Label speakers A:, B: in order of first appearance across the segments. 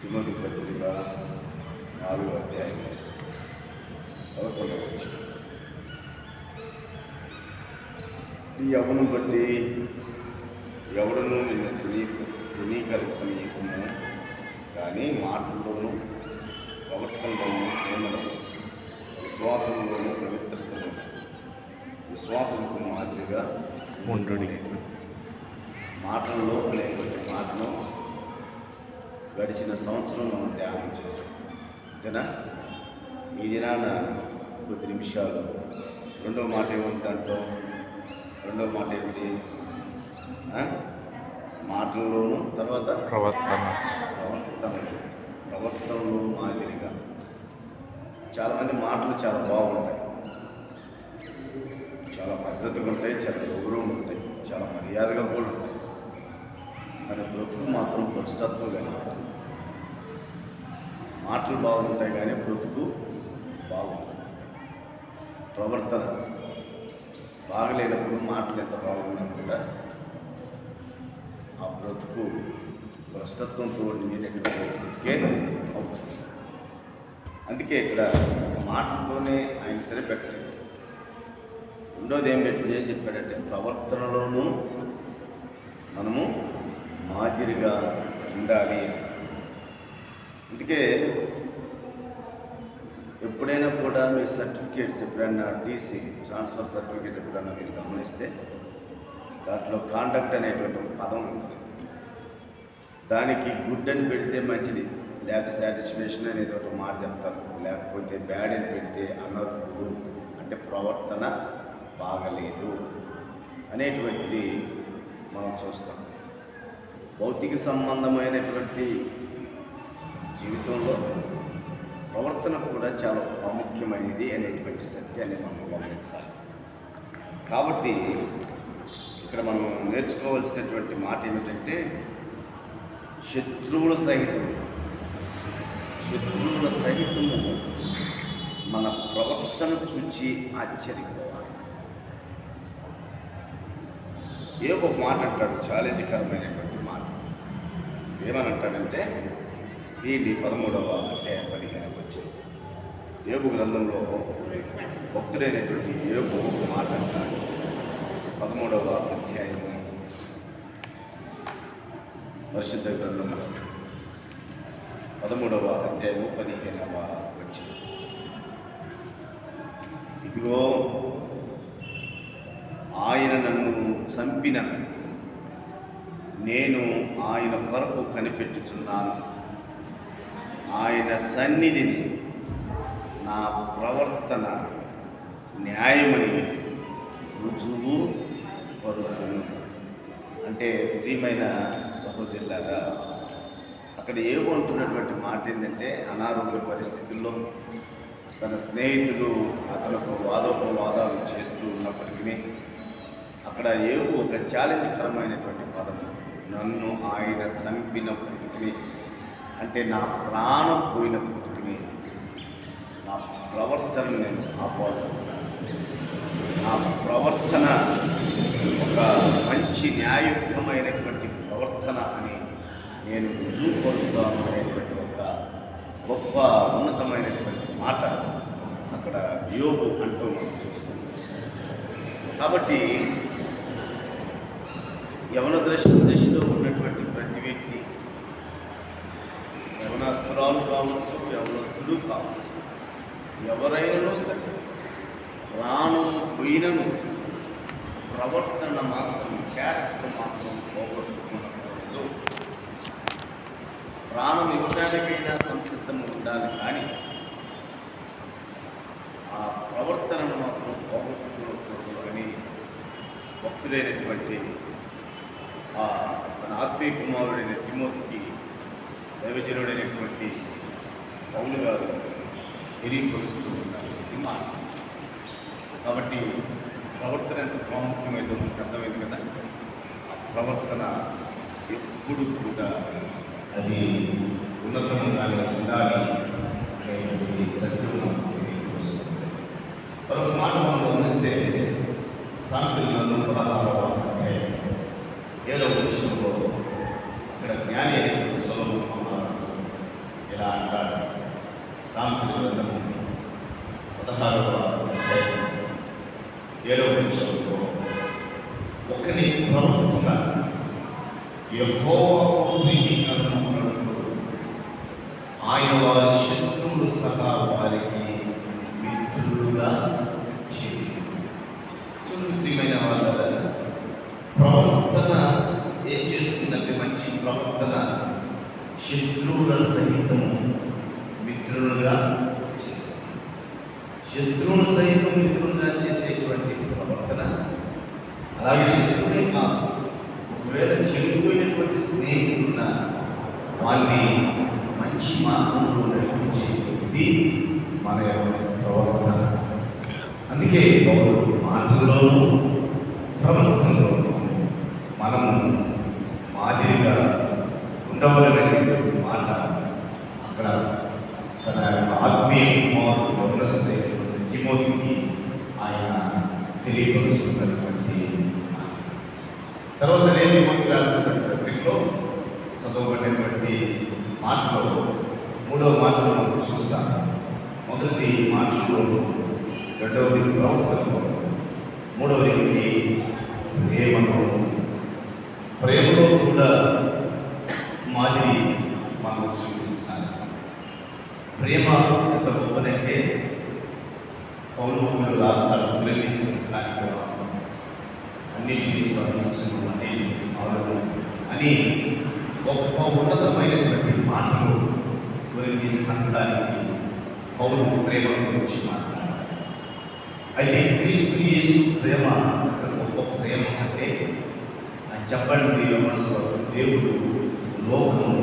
A: Timothy పత్రిక నాలుగు అధ్యాయం పదకొండవ. ఈ యవను బట్టి ఎవడను నిన్ను తుని తునీకల్పనీయకము కానీ మాటల్లోనూ ప్రవర్తనలోనూ ప్రేమలను విశ్వాసంలోనూ పవిత్రతను విశ్వాసంకు మాదిరిగా
B: ఉండుడి.
A: మాటల్లో అనేటువంటి మాటను గడిచిన సంవత్సరం మనం ధ్యానం చేసాం అంతేనా? ఈ దినాన కొద్ది నిమిషాలు. రెండో మాట ఏముందంటో రెండో మాట ఏమిటి? మాటల్లోనూ తర్వాత?
B: ప్రవర్తన.
A: ప్రవర్తన. ప్రవర్తనలో మాదిరిగా. చాలామంది మాటలు చాలా బాగుంటాయి. చాలా పద్ధతిగా ఉంటాయి చాలా గౌరవం ఉంటాయి చాలా మర్యాదగా కూడా ఉంటాయి. కానీ బ్రతుకు మాత్రం భ్రష్టత్వం కలిగి. మాటలు బాగుంటాయి కానీ బ్రతుకు బాగుంటుంది ప్రవర్తన బాగలేనప్పుడు మాటలు ఎంత బాగున్నా కూడా ఆ బ్రతుకు భ్రష్టత్వంతో నిండినటువంటి బ్రతికే అవుతుంది. అందుకే ఇక్కడ మాటలతోనే ఆయన సరిపెట్టలేదు రెండోది ఏం పెట్టి ఏం చెప్పాడంటే ప్రవర్తనలోనూ మనము మాదిరిగా ఉండాలి అందుకే ఎప్పుడైనా కూడా మీ సర్టిఫికేట్స్ ఎప్పుడైనా టీసీ ట్రాన్స్ఫర్ సర్టిఫికేట్ ఎప్పుడైనా మీరు గమనిస్తే దాంట్లో కాండక్ట్ అనేటువంటి ఒక పదం ఉంటుంది. దానికి గుడ్ అని పెడితే మంచిది లేకపోతే సాటిస్ఫాక్షన్ అనేది ఒక మాట చెప్తారు లేకపోతే బ్యాడ్ అని పెడితే అనర్హుడు అంటే ప్రవర్తన బాగలేదు అనేటువంటిది మనం చూస్తాం. భౌతిక సంబంధమైనటువంటి జీవితంలో ప్రవర్తన కూడా చాలా ప్రాముఖ్యమైనది అనేటువంటి సత్యాన్ని మనం గమనించాలి. కాబట్టి ఇక్కడ మనం నేర్చుకోవాల్సినటువంటి మాట ఏమిటంటే శత్రువుల సహితం శత్రువుల సహితము మన ప్రవర్తన చూచి ఆశ్చర్యపోవాలి. ఏ ఒక మాట అంటాడు? ఛాలెంజ్కరమైనటువంటి మాట. ఏమని అంటాడంటే దీన్ని పదమూడవ అధ్యాయ పదిహేను వచ్చింది. ఏబు గ్రంథంలో భక్తుడైనటువంటి ఏబు మాట్లాడతాడు పదమూడవ అధ్యాయం. పరిశుద్ధ గ్రంథంలో పదమూడవ అధ్యాయము పదిహేనవ వచ్చింది ఇదిగో ఆయన నన్ను చంపిన నేను ఆయన కొరకు కనిపెట్టుచున్నాను. ఆయన సన్నిధిని నా ప్రవర్తన న్యాయమని రుజువు పరుతును. అంటే ప్రియమైన సహోదరులాగా అక్కడ ఏమంటున్నటువంటి మాట ఏంటంటే అనారోగ్య పరిస్థితుల్లో తన స్నేహితులు అతనికి వాదోపవాదాలు చేస్తూ ఉన్నప్పటికీ అక్కడ ఏవో ఒక ఛాలెంజ్కరమైనటువంటి పదం నన్ను ఆయన చంపినప్పటికీ అంటే నా ప్రాణం పోయినప్పటికీ నా ప్రవర్తన నేను కాపాడుతున్నాను నా ప్రవర్తన ఒక మంచి న్యాయయుక్తమైనటువంటి ప్రవర్తన అని నేను రుజువుపరుస్తాను అనేటువంటి ఒక గొప్ప ఉన్నతమైనటువంటి మాట అక్కడ యోగు అంటూ మనం చూస్తున్నాం. కాబట్టి యవన దృష్టి దశలో ఉన్నటువంటి ప్రతి వ్యక్తి యవనస్తురాలు కావచ్చు యవనస్తుడు కావచ్చు ఎవరైనా సరే రాను పోయినను ప్రవర్తన మాత్రం క్యారెక్టర్ మాత్రం పోగొట్టుకున్నప్పుడు ప్రాణం ఇవ్వడానికైనా సంసిద్ధం ఉండాలి కానీ ఆ ప్రవర్తనను మాత్రం పోగొట్టుకున్నప్పుడు అని భక్తుడైనటువంటి ఆ తన ఆత్మీయ కుమారుడైన తిమోతికి దైవజనుడైనటువంటి పౌలు గారు తెలియపరుస్తూ ఉన్నారు. ఇది కాబట్టి ప్రవర్తన ఎంత ప్రాముఖ్యమైందో మనకు అర్థమైంది కదా? ఆ ప్రవర్తన ఎప్పుడు కూడా అది ఉన్నతంగా ఉండాలి సత్యం మరొక మాట మనం గమనిస్తే సాంఖ్యులను పదహారవ అధ్యాయం విషయంలో అక్కడ జ్ఞాని ఇలా అంటాడు సాంఖ్య గ్రంథము. పదహారవ ఏడవ నిమిషంలో ఒకని ప్రవర్తన యెహోవాకు ఆయన వారి శత్రువులు సహా వారికి మిత్రులుగా చేయును. చూడండి ప్రియమైన వాళ్ళ ప్రవర్తన ఏం చేస్తుందంటే మంచి ప్రవర్తన శత్రువుల సహితం మిత్రులుగా చేస్తుంది శత్రువుల సహితం మిత్రులుగా చేసేటువంటి ప్రవర్తన అలాగే శత్రువులే కాదు. ఒకవేళ చెడిపోయినటువంటి స్నేహితులున్న వాళ్ళని మంచి మార్గంలో నడిపించేది మన యొక్క ప్రవర్తన. అందుకే మాటల్లోనూ ప్రవర్తనలో మనము మాదిరిగా ఉండవలనేటువంటి మాట అక్కడ తన యొక్క ఆత్మీయ కుమారుడు గమనిస్తున్నటువంటి తిమోతికి ఆయన తెలియపరుస్తున్నటువంటి తర్వాత నేను తిమోతికి రాసినటువంటి పత్రికలో చదవబడినటువంటి మాటలో మూడవ మాటలో చూస్తాను మొదటి మాటలో రెండవది ప్రవర్తనలో మూడవది ప్రేమలో. ప్రేమలో కూడా మాదిరి మనం చూపించాలి. ప్రేమ ఎంత గొప్పదంటే పౌరులు రాస్తాడు ప్రేమిస్ దానికి రాస్తాం అన్నింటినీ సాధించడం అన్నింటినీ ఆదరణ అని గొప్ప ఉన్నతమైనటువంటి మాటలు గురించి సంఘానికి పౌరులు ప్రేమ గురించి మాట్లాడారు అయితే క్రీస్తు యేసు ప్రేమ ఎంత గొప్ప ప్రేమ అంటే అది చెప్పండి మనసు దేవుడు లోకము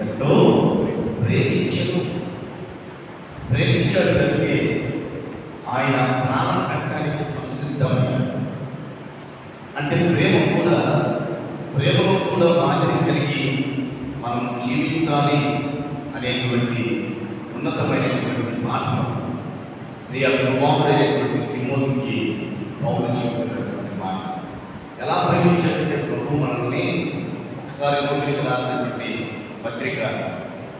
A: ఎంతో ప్రేమించను ప్రేమించాడు ఆయన ప్రాణం కట్టడానికి సంసిద్ధమైన అంటే ప్రేమ కూడా ప్రేమలో కూడా మాదిరి కలిగి మనం జీవించాలి అనేటువంటి ఉన్నతమైనటువంటి మాటలు. ప్రియ కుమారుడైనటువంటి తిమోతికి పౌరులు చెప్పినటువంటి మాట. ఎలా ప్రేమించాలంటే ప్రభు మనల్ని ఒకసారి రోమిలికి రాసినటువంటి పత్రిక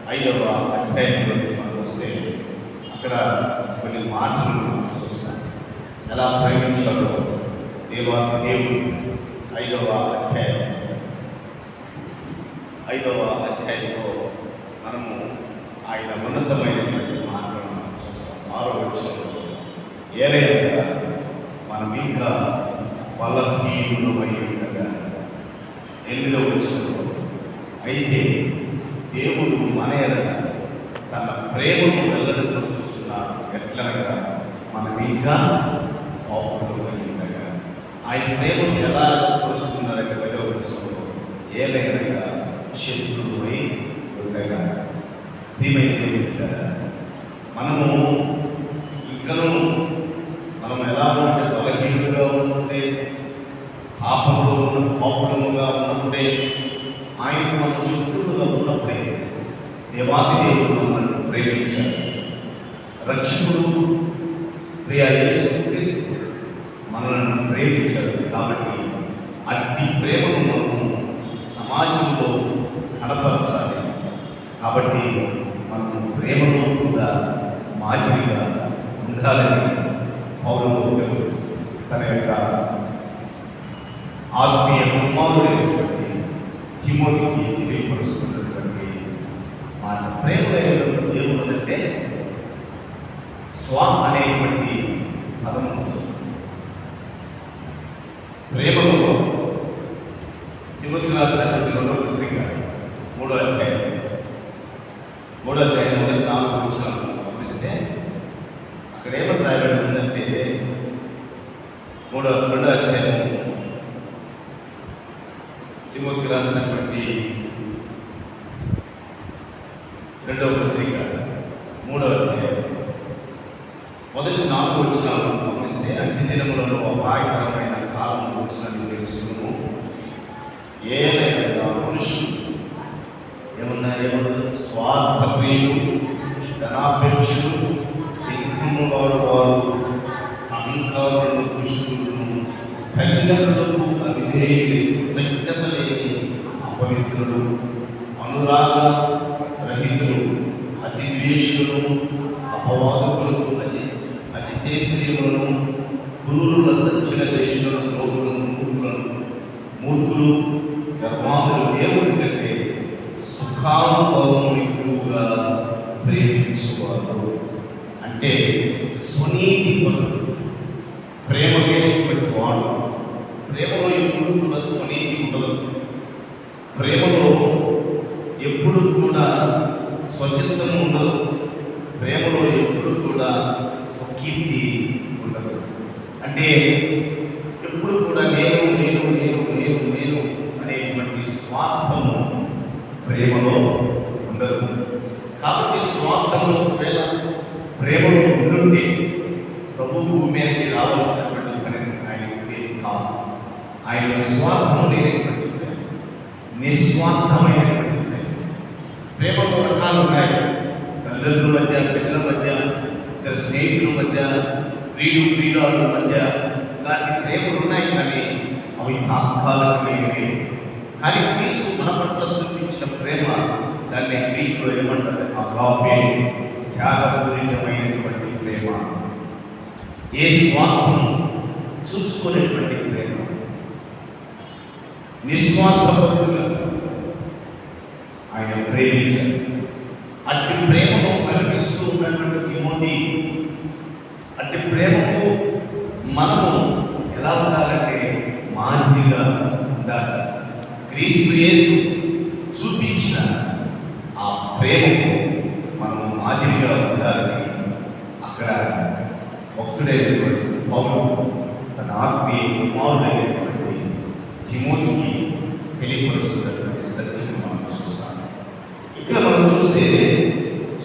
A: ఐదవ అధ్యాయంలో ఇక్కడ కొన్ని మాటలు మనం చూస్తాం ఎలా ప్రయోగించాలో దేవా దేవుడు. ఐదవ అధ్యాయం. ఐదవ అధ్యాయంలో మనము ఆయన ఉన్నతమైనటువంటి మార్గం మనం చూస్తాం. ఆరో వచ్చంలో ఏలైనా మనం ఇంకా బలహీనులు అయి ఉండగా ఎనిమిదవ వచ్చంలో అయితే దేవుడు మన ఎడల తన ప్రేమను వెళ్ళడం చూస్తున్నాడు ఎట్లనగా మనం ఇంకా పాపులమై ఆయన ప్రేమను ఎలా కోరుస్తున్నారంటే పదవ వచ్చంలో ఏలైనగా శత్రువులై ఉండగా ప్రియమైన దేవుని మనము ఇంకనూ మనం ఎలా ఉంటే బలహీనంగా ఉన్నప్పుడే పాపంలో ఉన్న పాపులముగా ఉన్నప్పుడే ఆయన మనం శత్రువులుగా ఉన్నప్పుడే దేవాది దేవుడు మనల్ని ప్రేమించాడు. రక్షకుడు ప్రియ యేసు క్రీస్తు మనల్ని ప్రేమించాడు. కాబట్టి అట్టి ప్రేమను మనము సమాజంలో కనపరచాలి. కాబట్టి మనము ప్రేమలో కూడా మాదిరిగా ఉండాలని పౌరులు తన యొక్క ఆత్మీయ కుమారుడైనటువంటి తిమోతికి తెలియపరుస్తున్నారు మాట ప్రేమ ఏముందంటే స్వ అనేటువంటి పదము ప్రేమలో తిమోతి రాసినటువంటి రెండవ పత్రిక మూడో అధ్యాయం. మూడో అధ్యాయం మొదటి నాలుగు వచ్చిన గమనిస్తే అక్కడ ఏమని రాయబడి ఉందంటే మూడో రెండో అధ్యాయం తిమోతికి రాసినటువంటి రెండవ పత్రిక మూడవ అధ్యాయం మొదటి నాలుగు వచ్చిన గమనిస్తే అన్ని దినములలో అపాయకరమైన కాలం వచ్చినది తెలుసును ఏదైనా మనుషులు ఏమన్నా ఏమన్నా స్వార్థ ప్రియులు ధనాపేక్షలు దిగ్గుము వారు వారు అహంకారులను కృషులను తల్లిదండ్రులకు అవిధేయులు కృతజ్ఞత లేని అపవిత్రులు అనురాగ రహితులు ద్వేషులను సుఖానుభవం ఎక్కువగా ప్రేమించేవారు అంటే స్వనీతి పరులు ప్రేమ లేనటువంటి వాడు. ప్రేమలో ఎప్పుడు కూడా స్వనీతి ఉండదు. ప్రేమలో ఎప్పుడు కూడా స్వచ్ఛతం ఉండదు. ప్రేమలో ఎప్పుడు కూడా స్వకీర్తి ఉండదు. అంటే ఎప్పుడు కూడా నేను నేను నేను నేను నేను అనేటువంటి స్వార్థము ప్రేమలో ఉండదు. కాబట్టి స్వార్థము ఒకవేళ ప్రేమలో ఉండుంటే ప్రభు భూమి మీదకి రావాల్సినటువంటి పని ఆయన ఉండేది కాదు. ఆయన స్వార్థం లేనటువంటి ప్రేమ నిస్వార్థమైనటువంటి ప్రేమ ప్రేమలో రకాలు ఉన్నాయి. తల్లిదండ్రుల మధ్య పిల్లల మధ్య ఇద్దరు స్నేహితుల మధ్య ప్రియుడు ప్రియురాళ్ళ మధ్య ఇలాంటి ప్రేమలు ఉన్నాయి కానీ అవి తాత్కాలికమైనవి. కానీ క్రీస్తు మన పట్ల చూపించిన ప్రేమ దాన్ని గ్రీకులో ఏమంటారు అగాపే త్యాగపూరితమైనటువంటి ప్రేమ. ఏ స్వార్థం చూసుకునేటువంటి ప్రేమ. నిస్వార్థపరుడుగా ఆయన ప్రేమించారు అట్టి ప్రేమను ప్రకటిస్తూ ఉన్నటువంటి తిమోతి అట్టి ప్రేమకు మనము ఎలా ఉండాలంటే మాదిరిగా ఉండాలి క్రీస్తు యేసు చూపించిన ఆ ప్రేమకు మనం మాదిరిగా ఉండాలని అక్కడ భక్తుడైనటువంటి పౌరుడు తన ఆత్మీయ కుమారుడైనటువంటి తిమోతికి తెలియపరుస్తున్నటువంటి సత్యం మనం చూస్తాం ఇక్కడ మనం చూస్తే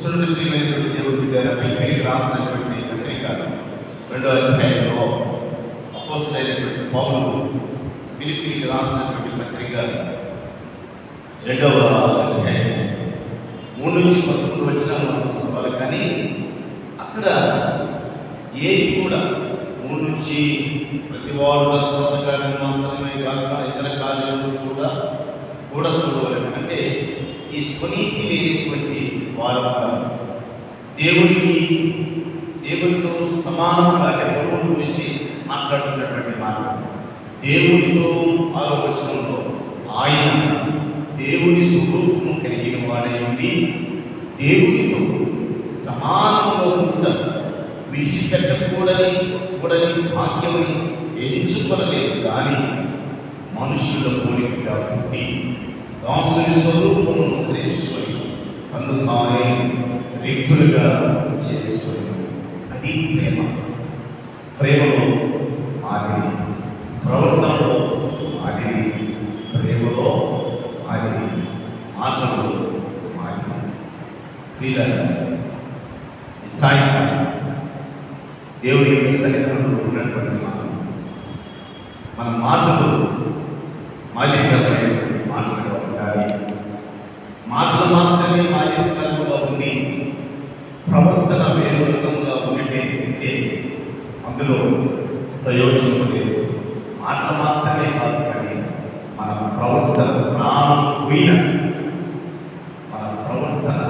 A: సురభిమైనటువంటి దేవుడి గారు పిలిపిలికి రాసినటువంటి పత్రిక రెండో అధ్యాయంలో అపోసరైనటువంటి పౌరుడు పిలిపిలికి రాసినటువంటి పత్రిక రెండవ అధ్యాయం. మూడు నుంచి పదకొండు వచ్చిన చదవాలి కానీ అక్కడ ఏది కూడా మూడు నుంచి ప్రతి వారు సొంత కార్యం మాత్రమే కాక ఇతర కార్యాలను కూడా కూడా చూడవాలి అంటే ఈ స్వనీతి లేనటువంటి వారు దేవుడికి దేవుడితో దేవునితో సమానంగా ఎవరి గురించి మాట్లాడుతున్నటువంటి మాట దేవుడితో ఆలోచనలో ఆయన దేవుని స్వరూపము కలిగిన వాడై ఉండి దేవునితో సమానంలో కూడా విడిచిపెట్టకూడని కూడని భాగ్యముని ఎంచుకొనలేదు కానీ మనుషుల పోలికగా పుట్టి దాసుని స్వరూపమును గ్రహించుకొని తను తానే రిక్తులుగా చేసుకొని అది ప్రేమ. ప్రేమలో మాదిరి ప్రవర్తనలో మాదిరి ప్రేమలో మాదిరి మాటలో మాదిరి ప్రియులారా, ఈ సాయంకాలం దేవుడి యొక్క సన్నిధానంలో ఉన్నటువంటి మనం మన మాటలు మాదిరికరమైనటువంటి మాటలుగా ఉండాలి. మాటలు మాత్రమే మాదిరికరంగా ఉండి ప్రవర్తన వేరు రకంగా ఉంటే ఉంటే అందులో ప్రయోజనం లేదు. మాటలు మాత్రమే కాదు మన ప్రవర్తన ప్రాణం పోయిన మన ప్రవర్తన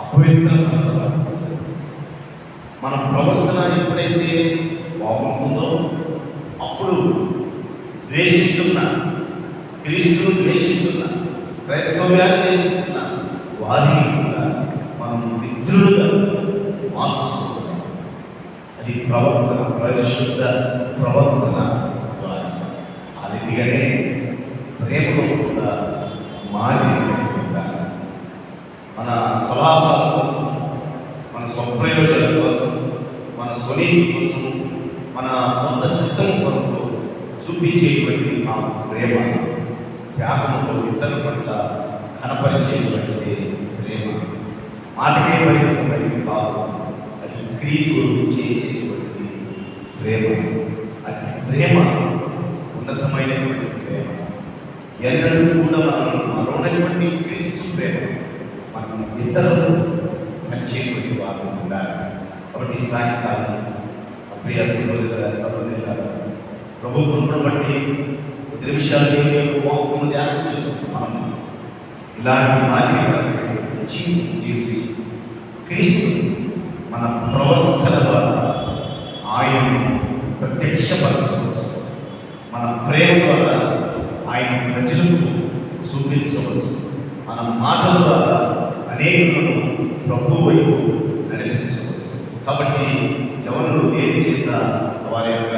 A: అపవిత్రపరచబడుతుంది. మన ప్రవర్తన ఎప్పుడైతే బాగుంటుందో అప్పుడు ద్వేషిస్తున్న క్రీస్తును ద్వేషిస్తున్న క్రైస్తవ్యాన్ని ద్వేషిస్తున్న వారిని కూడా మనం మిత్రులుగా మార్చుకోవాలి. అది ప్రవర్తన పరిశుద్ధ ప్రవర్తన ద్వారా. ఆ రీతిగానే ప్రేమలో కూడా మారి మన స్వలాభాల కోసం మన స్వప్రయోజనాల కోసం మన స్వనీతి కోసం మన సొంత చిత్తం కొరకు చూపించేటువంటి ఆ ప్రేమ త్యాగంతో ఇతర పట్ల కనపరిచేటువంటిది ప్రేమ. మాటకే పరిమితమైనది కాదు అది క్రియతో చేసేటువంటిది ప్రేమ. అది ప్రేమ ఉన్నతమైనటువంటి ప్రేమ ఎన్నడూ కూడా మనలో ఉన్నటువంటి క్రీస్తు ప్రేమ మనం ఇతరులు మంచి వారు ఉండాలి. కాబట్టి సాయంకాలం అప్రియ సహోదరుల సహోదరుల ప్రభుత్వం బట్టి కొద్ది నిమిషాలు దేవుని యొక్క వాక్యము ధ్యానం చేసుకుంటున్నాము ఇలాంటి మాదిరి జీవితం క్రీస్తు మన ప్రవర్తన ద్వారా ఆయనను ప్రత్యక్షపరచవచ్చు మన ప్రేమ ద్వారా ఆయన ప్రజలకు చూపించవచ్చు మన మాటల ద్వారా అనేకులను ప్రభు వైపు నడిపించవచ్చు కాబట్టి ఎవరు ఏది చేత వారి యొక్క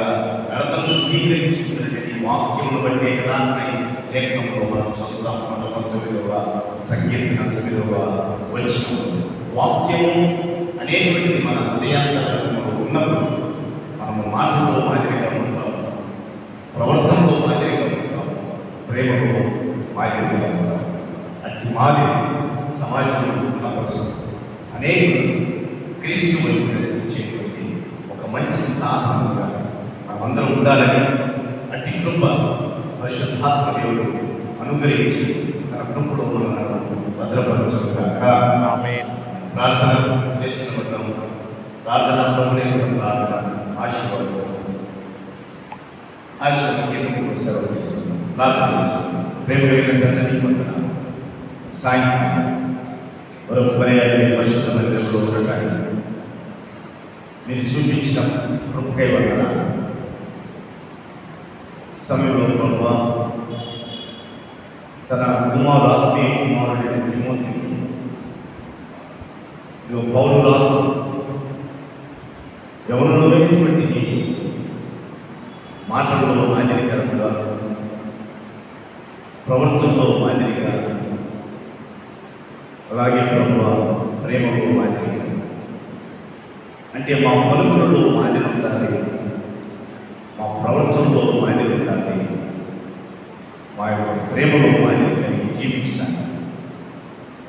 A: నడతను శుద్ధీకరించుకున్నటువంటి వాక్యములు బట్టే కదా అని లేఖనంలో మనం చూస్తాం. నూట పంతొమ్మిదవ సంగీతం తొమ్మిదవ వచ్చిన వాక్యము అనేటువంటిది మన హృదయాంతరంలో ఉన్నప్పుడు మనము మాటల్లో మాదిరిగా ఉంటాం ప్రవర్తనలో ప్రేమలో మాదిరిగా ఉంటాం అట్టి మాదిరి సమాజంలో ఉన్నపరుస్తుంది అనేకులు క్రీస్తు వైపు నడిపించేటువంటి ఒక మంచి సాధనంగా మనమందరం ఉండాలని అట్టి కృప పరిశుద్ధాత్మ దేవుడు అనుగ్రహించి తన కృపలో మనల్ని భద్రపరచుగాక ప్రార్థన నేర్చిన వద్దాం ప్రార్థన ప్రభునే ప్రార్థన ఆశీర్వాదం. ఆశీర్వాదం సెలవు ప్రార్థన చేసుకుందాం ప్రేమ కలిగిన తండ్రి వందనాలు సాయంకాలం మరొక పర్యాయం పరిశుద్ధ మందిరంలో ఉండటానికి మీరు చూపించిన కృపకై వందనాలు సమయంలో ప్రభా తన కుమారు ఆత్మీయ కుమారుడైన తిమోతికి ఇదిగో పౌరు రాసు ఎవరిలో లేనటువంటి మాటల్లో మాదిరికరంగా ప్రవర్తనలో మాదిరిగా అలాగే ప్రభు ప్రేమలో మాదిరిగా అంటే మా పలుకులలో మాదిరి ఉండాలి. మా ప్రవర్తనలో మాదిరి ఉండాలి. మా యొక్క ప్రేమలో మాదిరి కలిగి జీవించాలి.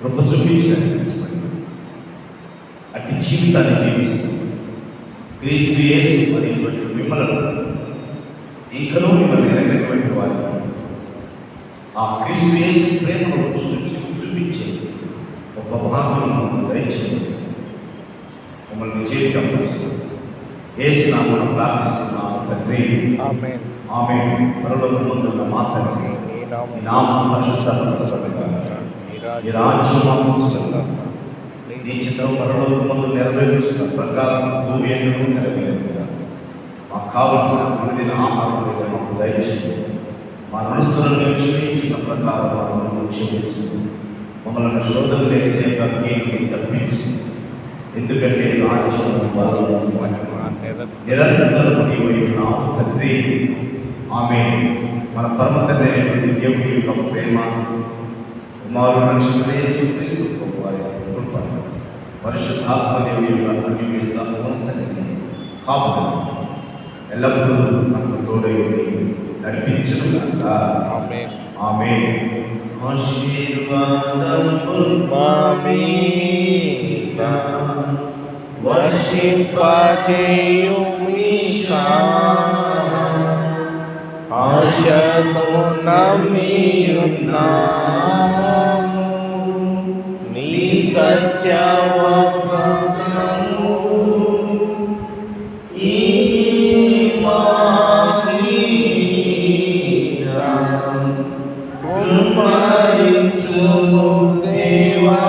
A: కృప చూపించాలి. అట్టి జీవితాన్ని జీవిస్తూ క్రీస్తు యేసు అనేటువంటి మిమ్మలను ఇంకనూ మిమ్మల్ని ఎరగినటువంటి వారిని ఆ క్రీస్తు యేసు ప్రేమను చూపించే ఒక భాగ్యం దయచేయండి మమ్మల్ని జీవితం యేసు నామను ప్రార్థిస్తున్నాం తండ్రి.
B: ఆమేన్.
A: ఆమె పరలోకమందున్న మా తండ్రి.
B: నీ నామం
A: పరిశుద్ధపరచబడగా
B: నీ రాజ్యం
A: మాకు
B: నీ
A: చిత్రం పరలోకమందు నెరవేర్చిన ప్రకారం భూమి ఎందుకు నెరవేరుగా మాకు కావలసిన అనుదిన ఆహారం మాకు దయచేసి మా మనసులను క్షమించిన ప్రకారం మనల్ని క్షమించు. మమ్మల్ని శోధన లేదే అగ్నికి తప్పించు. ఎందుకంటే రాజ్యం బలము నిరంతరం నీవు ఉన్నావు తండ్రి. ఆమె మన పరమ తండ్రి అయినటువంటి దేవుని యొక్క ప్రేమ కుమారుడు రక్షకుడు యేసుక్రీస్తు ప్రభు వారి కృప పరిశుద్ధాత్మ దేవుని యొక్క అన్ని సహవాసాన్ని కాపు ఎల్లప్పుడూ మనకు తోడై నడిపించుగాక
B: ఆమేన్.
A: ఆమె ఆశీర్వాదము
B: మామీద వర్షింపచేయుమీశా ఆశతో నమ్మియున్నాము. నీ సత్యవచనము కుమ్మరించుము దేవా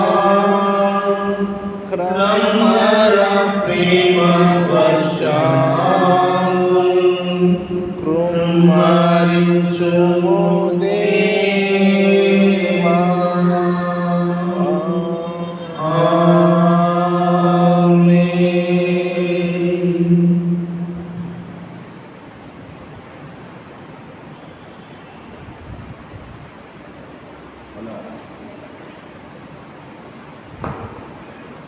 B: క్రమర ప్రేమ